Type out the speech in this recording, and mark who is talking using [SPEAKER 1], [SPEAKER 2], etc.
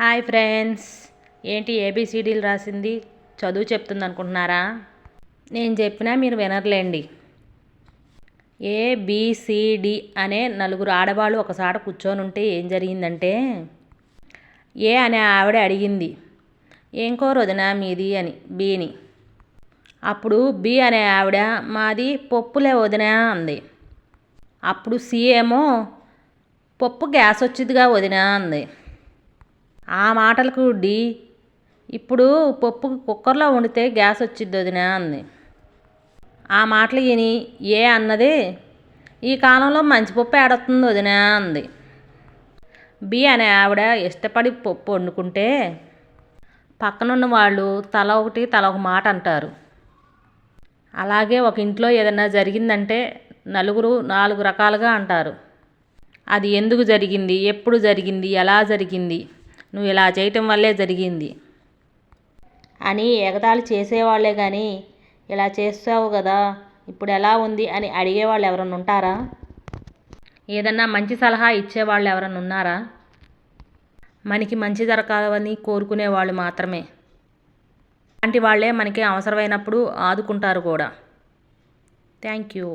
[SPEAKER 1] Hi friends. ఏంటి ఏబిసిడీలు రాసింది? చదువు చెప్తుంది అనుకుంటున్నారా నేను చెప్పినా మీరు వినర్లేండి. ఏబిసిడి అనే నలుగురు ఆడవాళ్ళు ఒకసారి కూర్చొని ఉంటే ఏం జరిగిందంటే ఏ అనే ఆవిడ అడిగింది ఏం కూర వదినా మీది? అని బీని. అప్పుడు బి అనే ఆవిడ మాది పప్పులే వదినా అంది. అప్పుడు సి ఏమో పప్పు గ్యాస్ వచ్చిందిగా వదినా అంది. ఆ మాటలకు డి. ఇప్పుడు పప్పు కుక్కర్లో వండితే గ్యాస్ వచ్చిద్ది వదినా అంది. ఆ మాటలు విని ఏ అన్నది? ఈ కాలంలో మంచి పప్పు ఏడొస్తుంది వదినా అంది. బి అనే ఆవిడ ఇష్టపడి పప్పు వండుకుంటే పక్కనున్న వాళ్ళు తల ఒకటి తల ఒక మాట అంటారు. అలాగే ఒక ఇంట్లో ఏదైనా జరిగిందంటే నలుగురు నాలుగు రకాలుగా అంటారు. అది ఎందుకు జరిగింది? ఎప్పుడు జరిగింది? ఎలా జరిగింది? నువ్వు ఇలా చేయటం వల్లే జరిగింది. అని ఎగతాళి చేసేవాళ్ళే కానీ ఇలా చేస్తావు కదా ఇప్పుడు ఎలా ఉంది అని అడిగేవాళ్ళు ఎవరన్నా ఉంటారా? ఏదన్నా మంచి సలహా ఇచ్చేవాళ్ళు ఎవరన్నా ఉన్నారా? మనకి మంచి జరగాలని కోరుకునే వాళ్ళు మాత్రమే. అలాంటి వాళ్ళే మనకి అవసరమైనప్పుడు ఆదుకుంటారు కూడా. Thank you.